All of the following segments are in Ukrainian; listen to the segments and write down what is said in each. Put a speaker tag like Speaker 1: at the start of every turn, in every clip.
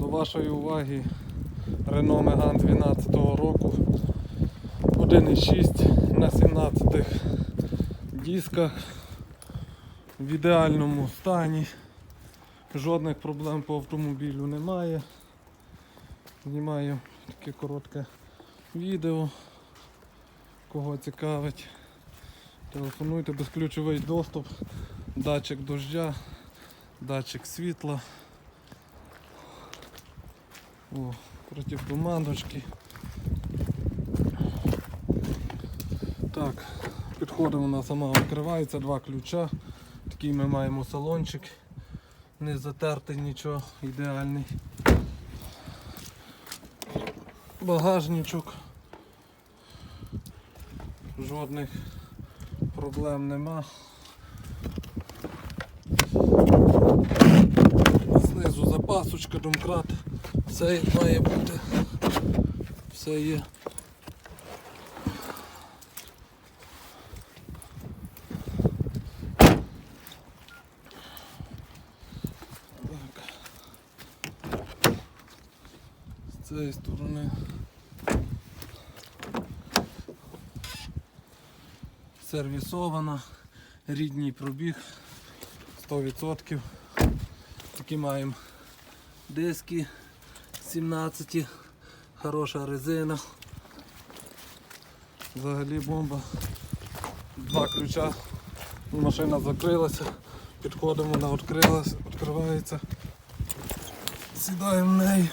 Speaker 1: До вашої уваги Renault Megane 12 року 1.6 на 17 дисках в ідеальному стані. Жодних проблем по автомобілю немає. Знімаю таке коротке відео. Кого цікавить. Телефонуйте безключовий доступ, датчик дождя, датчик світла. О, противтуманочки. Так, підходимо, вона сама відкривається, два ключа. Такий ми маємо салончик. Не затертий нічого, ідеальний. Багажничок. Жодних проблем нема. Знизу запасочка, домкрат. Все має бути. Все є. З цієї сторони. Сервісована, рідній пробіг 100%. Такі маємо диски 17, хороша резина. Взагалі бомба. Два ключа. Машина закрилася, підходимо, вона відкрилася, відкривається. Сідаємо в неї.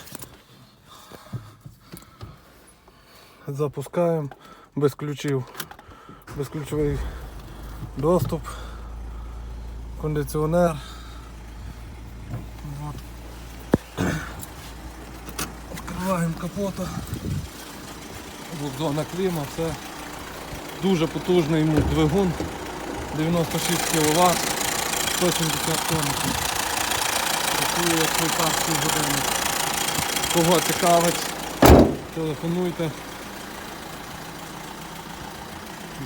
Speaker 1: Запускаємо без ключів. Безключовий доступ, кондиціонер. Відкриваємо капота. Зона кліма, все. Дуже потужний йому двигун. 96 кВт, 170 тонн. Працює як швейцарський годинник. Кого цікавить, телефонуйте.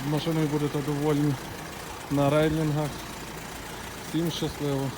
Speaker 1: Машиною будете довольні на рейлінгах. Всім щасливо.